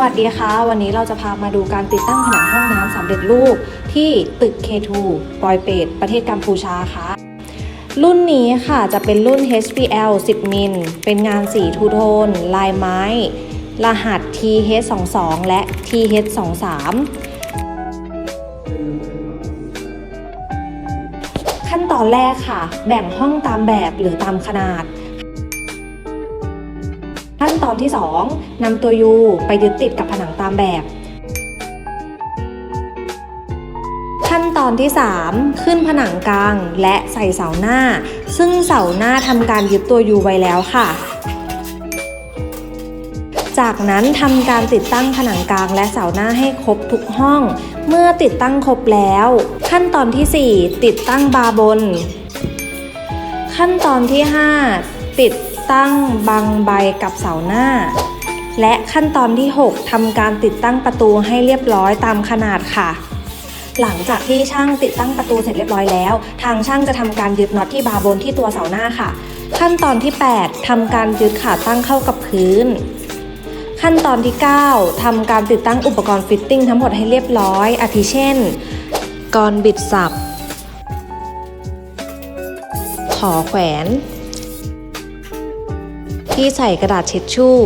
วัสดีค่ะ วันนี้เราจะพามาดูการติดตั้งผนังห้องน้ำสำเร็จรูป ที่ตึก K2 ปอยเปตประเทศกัมพูชาค่ะ รุ่นนี้ค่ะจะเป็นรุ่น HPL 10 มิล เป็นงานสีทูโทน ลายไม้ รหัส TH22 และ TH23 ขั้นตอนแรกค่ะ แบ่งห้องตามแบบหรือตามขนาด ขั้นตอนที่ 2นำตัวยูไปยึดติดกับผนังตามแบบ ขั้นตอนที่ 3 ขึ้นผนังกลางและใส่เสาหน้า ซึ่งเสาหน้าทำการยึดตัวยูไว้แล้วค่ะ จากนั้นทำการติดตั้งผนังกลางและเสาหน้าให้ครบทุกห้อง เมื่อติดตั้งครบแล้ว ขั้นตอนที่ 4 ติดตั้งบาร์บน ขั้นตอนที่ 5 ติด ตั้งบังใบกับเสาหน้า และขั้นตอนที่ 6ทำการติดตั้งประตูให้เรียบร้อยตามขนาดค่ะ หลังจากที่ช่างติดตั้งประตูเสร็จเรียบร้อยแล้ว ทางช่างจะทำการยึดน็อตที่บาร์บนที่ตัวเสาหน้าค่ะ ขั้นตอนที่ 8ทำการยึดขาตั้งเข้ากับพื้นขั้นตอนที่ 9ทำการติดตั้งอุปกรณ์ฟิตติ้งทั้งหมดให้เรียบร้อย อาทิเช่นกรบิดสับ ขอแขวน ที่ใส่กระดาษเช็ดชู่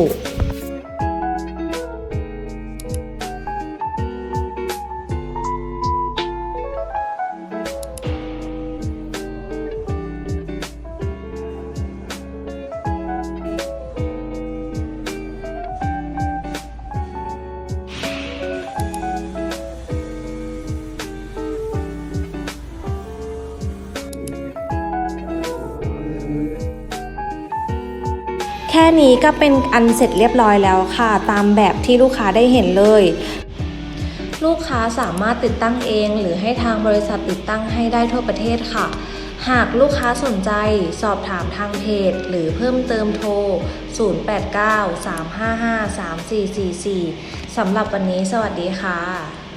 ค่นี้ก็เป็นอันเสร็จเรียบร้อยแล้วค่ะ ตามแบบที่ลูกค้าได้เห็นเลย ลูกค้าสามารถติดตั้งเอง หรือให้ทางบริษัทติดตั้งให้ได้ทั่วประเทศค่ะ หากลูกค้าสนใจสอบถามทางเพจ หรือเพิ่มเติมโทร 089 355 3444 สำหรับวันนี้สวัสดีค่ะ